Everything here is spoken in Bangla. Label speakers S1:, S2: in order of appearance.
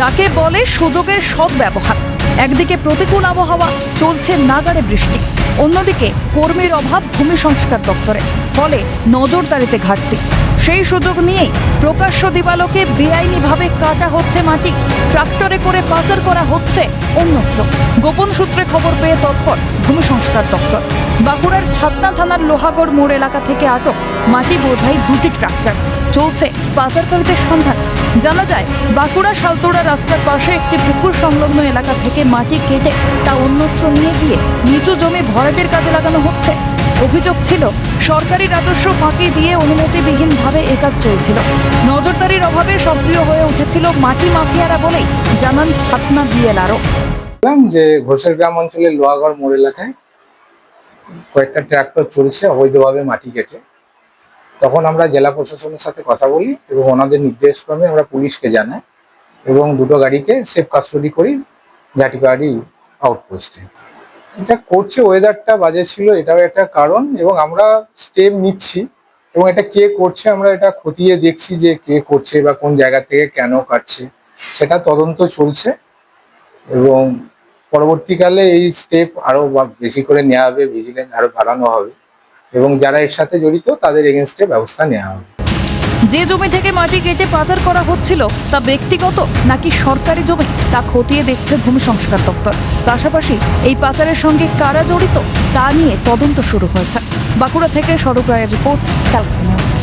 S1: যাকে বলে সুযোগের সদ্ব্যবহার একদিকে প্রতিকূল আবহাওয়া চলছে নাগাড়ে বৃষ্টি, অন্যদিকে কর্মীর অভাব ভূমি সংস্কার দপ্তরে, ফলে নজরদারিতে ঘাটতি। সেই সুযোগ নিয়েই প্রকাশ্য দিবালোকে বেআইনিভাবে কাটা হচ্ছে মাটি, ট্রাক্টরে করে পাচার করা হচ্ছে অন্যত্র। গোপন সূত্রে খবর পেয়ে তৎপর ভূমি সংস্কার দপ্তর। বাঁকুড়ার ছাতনা থানার লোহাগড় মোড় এলাকা থেকে আটক মাটি বোঝাই দুটি ট্রাক্টর। চলছে পাচারকারীদের সন্ধান। জানা যায়, বাঁকুড়া শালতোড়া রাস্তার পাশে একটি পুকুর সংলগ্ন এলাকা থেকে মাটি কেটে তা অন্যত্র নিয়ে গিয়ে নিচু জমি ভরাটের কাজে লাগানো হচ্ছে। অভিযোগ ছিল, সরকারি রাজস্ব ফাঁকি দিয়ে অনুমতিবিহীনভাবে এ কাজ চলছিল। নজরদারির অভাবে সক্রিয় হয়ে উঠেছিল মাটি মাফিয়ারা বলেই জানান ছাতনা বিএলআরও।
S2: যে ঘোষের গ্রাম অঞ্চলের লোহাগড় মোড় এলাকায় কয়েকটা ট্রাক্টর চলছে অবৈধভাবে মাটি কেটে। তখন আমরা জেলা প্রশাসনের সাথে কথা বলি এবং ওনাদের নির্দেশক্রমে আমরা পুলিশকে জানাই এবং দুটো গাড়িকে সেফ কাস্টডি করি ঘাটিপাড়ি আউটপোস্টে এটা করছে ওয়েদারটা বাজে ছিল, এটাও একটা কারণ এবং আমরা স্টেপ নিচ্ছি এবং এটা কে করছে আমরা এটা খতিয়ে দেখছি যে কে করছে বা কোন জায়গা থেকে কেন কাটছে, সেটা তদন্ত চলছে এবং পরবর্তীকালে এই স্টেপ আরও বা- বেশি করে নেওয়া হবে ভিজিলেন্স আরও বাড়ানো হবে। এবং যারা এর সাথে জড়িত, তাদের এগেনস্টে ব্যবস্থা নেওয়া হবে।
S1: যে জমি থেকে মাটি কেটে পাচার করা হচ্ছিল, তা ব্যক্তিগত নাকি সরকারি জমি, তা খতিয়ে দেখছে ভূমি সংস্কার দপ্তর। পাশাপাশি এই পাচারের সঙ্গে কারা জড়িত, তা নিয়ে তদন্ত শুরু হয়েছে। বাঁকুড়া থেকে সড়ক রায়ের রিপোর্ট ক্যালকাটা নিউজ।